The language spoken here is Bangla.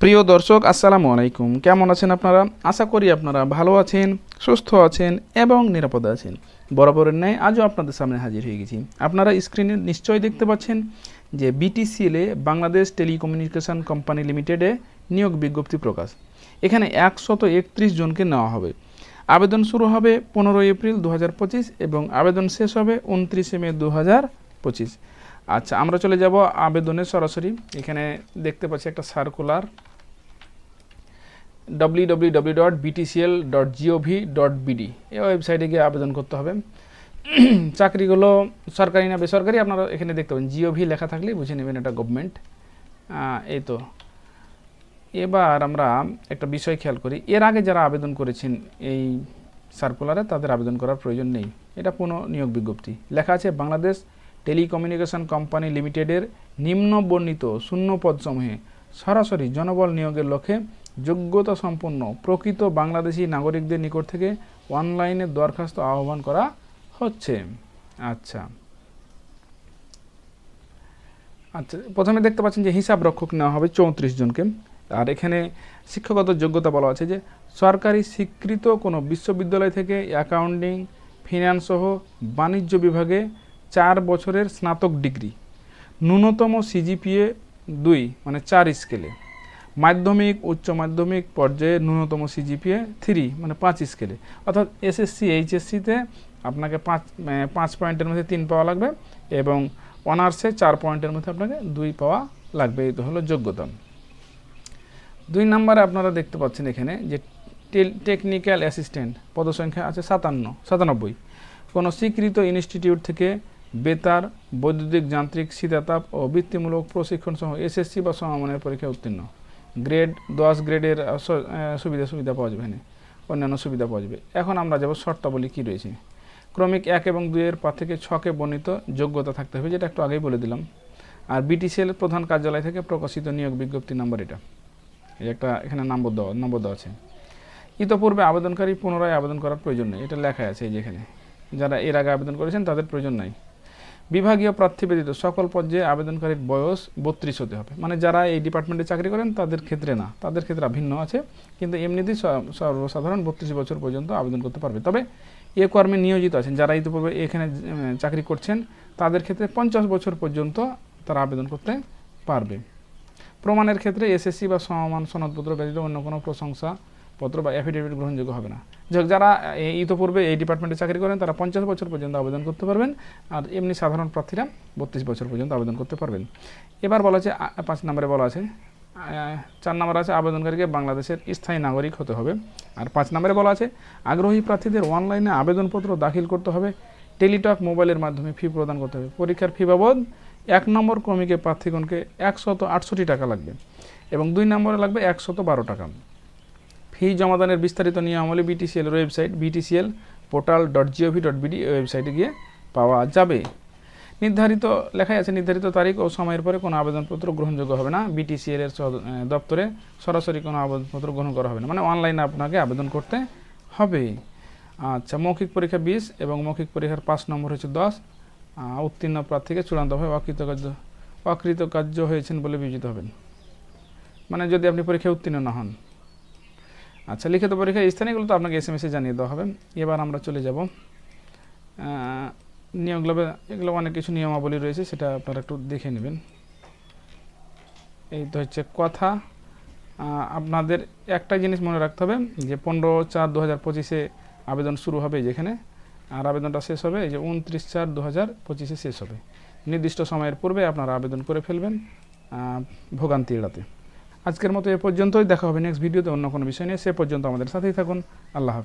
প্রিয় দর্শক, আসসালামু আলাইকুম। কেমন আছেন আপনারা? আশা করি আপনারা ভালো আছেন, সুস্থ আছেন এবং নিরাপদে আছেন। বরাবরের ন্যায় আজও আপনাদের সামনে হাজির হয়ে গেছি। আপনারা স্ক্রিনে নিশ্চয়ই দেখতে পাচ্ছেন যে বিটিসিএলে বাংলাদেশ টেলিকমিউনিকেশন কোম্পানি লিমিটেডে নিয়োগ বিজ্ঞপ্তি প্রকাশ। এখানে একশত একত্রিশ জনকে নেওয়া হবে। আবেদন শুরু হবে পনেরোই এপ্রিল দু হাজার পঁচিশ এবং আবেদন শেষ হবে উনত্রিশে মে দু পঁচিশ। আচ্ছা আমরা চলে যাব আবেদনে সরাসরি। এখানে দেখতে পাচ্ছি একটা circular W W W dot dot G O V dot এই ওয়েবসাইটে গিয়ে আবেদন করতে হবে। চাকরিগুলো সরকারি না বেসরকারি, আপনারা এখানে দেখতে পাবেন। জিওভি লেখা থাকলেই বুঝে নেবেন এটা গভর্নমেন্ট এই তো। এবার আমরা একটা বিষয় খেয়াল করি। এর আগে যারা আবেদন করেছেন এই সার্কুলারে তাদের আবেদন করার প্রয়োজন নেই। এটা পুনঃ নিয়োগ বিজ্ঞপ্তি। লেখা আছে, বাংলাদেশ টেলিকমিউনিকেশন কোম্পানি লিমিটেডের নিম্ন বর্ণিত শূন্য পদসমূহে সরাসরি জনবল নিয়োগের লক্ষ্যে যোগ্যতা সম্পন্ন প্রকৃত বাংলাদেশি নাগরিকদের নিকট থেকে অনলাইনে দরখাস্ত আহ্বান করা হচ্ছে। আচ্ছা। আচ্ছা প্রথমে দেখতে পাচ্ছেন যে হিসাব রক্ষক নেওয়া হবে চৌত্রিশ জনকে। আর এখানে শিক্ষাগত যোগ্যতা বলা আছে যে সরকারি স্বীকৃত কোনো বিশ্ববিদ্যালয় থেকে অ্যাকাউন্টিং, ফিনান্স সহ বাণিজ্য বিভাগে চার বছরের স্নাতক ডিগ্রি, ন্যূনতম সিজিপিএ দুই মানে চার স্কেলে মাধ্যমিক, উচ্চ মাধ্যমিক পর্যায়ে ন্যূনতম সিজিপিএ থ্রি মানে পাঁচ স্কেলে অর্থাৎ এসএসসি এইচএসসিতে আপনাকে পাঁচ পাঁচ পয়েন্টের মধ্যে তিন পাওয়া লাগবে এবং অনার্সে চার পয়েন্টের মধ্যে আপনাকে দুই পাওয়া লাগবে। তো হলো যোগ্যতা দুই নম্বরে আপনারা দেখতে পাচ্ছেন এখানে যে টেকনিক্যাল অ্যাসিস্ট্যান্ট, পদসংখ্যা আছে সাতান্ন, সাতানব্বই। কোনো স্বীকৃত ইনস্টিটিউট থেকে বেতার, বৈদ্যুতিক যান্ত্রিক শীতাতাপ ও বৃত্তিমূলক প্রশিক্ষণ সহ এসএসসি বা সমমানের পরীক্ষায় উত্তীর্ণ। গ্রেড, দশ গ্রেডের সুবিধা সুবিধা পাওয়া যাবে এখানে। অন্যান্য সুবিধা পাওয়া যাবে। এখন আমরা যাব শর্তাবলী কী রয়েছে। ক্রমিক এক এবং দুইয়ের পর থেকে ছকে বর্ণিত যোগ্যতা থাকতে হবে, যেটা একটু আগেই বলে দিলাম। আর বিটিসিএল প্রধান কার্যালয় থেকে প্রকাশিত নিয়োগ বিজ্ঞপ্তি নাম্বার এটা। এই একটা এখানে নম্বর দেওয়া নম্বর দেওয়া আছে। ইতপূর্বে আবেদনকারী পুনরায় আবেদন করার প্রয়োজন নেই। এটা লেখা আছে এই যে এখানে। যারা এর আগে আবেদন করেছেন, তাদের প্রয়োজন নাই। বিভাগীয় প্রার্থী ব্যতীত সকল পর্যায়ে আবেদনকারীর বয়স বত্রিশ হতে হবে। মানে যারা এই ডিপার্টমেন্টে চাকরি করেন, তাদের ক্ষেত্রে না। তাদের ক্ষেত্রে ভিন্ন আছে। কিন্তু এমনিতেই সর্বসাধারণ বত্রিশ বছর পর্যন্ত আবেদন করতে পারবে। তবে এ কর্মে নিয়োজিত আছেন। যারা ইতিপূর্বে এখানে চাকরি করছেন, তাদের ক্ষেত্রে পঞ্চাশ বছর পর্যন্ত তারা আবেদন করতে পারবে। প্রমাণের ক্ষেত্রে এসএসসি বা সমমান সনদপত্র ব্যতীত অন্য কোনো প্রশংসা পত্র বা অ্যাফিডেভিট গ্রহণযোগ্য হবে না। যাই যারা ইতোপূর্বে এই ডিপার্টমেন্টে চাকরি করেন, তারা পঞ্চাশ বছর পর্যন্ত আবেদন করতে পারবেন। আর এমনি সাধারণ প্রার্থীরা বত্রিশ বছর পর্যন্ত আবেদন করতে পারবেন। এবার বলা আছে পাঁচ নম্বরে বলা আছে চার নম্বর আছে, আবেদনকারীকে বাংলাদেশের স্থায়ী নাগরিক হতে হবে। আর পাঁচ নম্বরে বলা আছে, আগ্রহী প্রার্থীদের অনলাইনে আবেদনপত্র দাখিল করতে হবে। টেলিটক মোবাইলের মাধ্যমে ফি প্রদান করতে হবে। পরীক্ষার ফি বাবদ এক নম্বর ক্রমিকে প্রার্থীগণকে একশত আটষট্টি টাকা লাগবে এবং দুই নম্বরে লাগবে একশত বারো টাকা। ফি জমাদানের বিস্তারিত নিয়মাবলী BTCL website BTCL portal dot G O V dot BD ওয়েবসাইটে গিয়ে পাওয়া যাবে। নির্ধারিত, লেখাই আছে, নির্ধারিত তারিখ ও সময়ের পরে কোনো আবেদনপত্র গ্রহণযোগ্য হবে না। বিটিসিএল এর দপ্তরে সরাসরি কোনো আবেদনপত্র গ্রহণ করা হবে না। মানে অনলাইনে আপনাকে আবেদন করতে হবে। আচ্ছা মৌখিক পরীক্ষা বিশ এবং মৌখিক পরীক্ষার পাঁচ নম্বর হচ্ছে দশ। উত্তীর্ণ প্রার্থীকে চূড়ান্তভাবে অকৃতকার্য অকৃতকার্য হয়েছেন বলে বিবেচিত হবেন। মানে যদি আপনি পরীক্ষায় উত্তীর্ণ না হন। আচ্ছা লিখিত পরীক্ষার স্থানীয়গুলো তো আপনাকে এস এম এসে জানিয়ে দেওয়া হবে। এবার আমরা চলে যাব। নিয়মগুলো এগুলো অনেক কিছু নিয়মাবলী রয়েছে, সেটা আপনারা একটু দেখে নেবেন। এই তো হচ্ছে কথা। আপনাদের একটা জিনিস মনে রাখতে হবে, যে পনেরো চার দু হাজার পঁচিশে আবেদন শুরু হবে যেখানে, আর আবেদনটা শেষ হবে এই যে উনত্রিশ চার দু হাজার পঁচিশে শেষ হবে। নির্দিষ্ট সময়ের পূর্বে আপনারা আবেদন করে ফেলবেন ভোগান্তি এড়াতে। আজকের মতো এ পর্যন্তই। দেখা হবে নেক্সট ভিডিওতে অন্য কোনো বিষয় নিয়ে। সে পর্যন্ত আমাদের সাথেই থাকুন। আল্লাহ হাফিজ।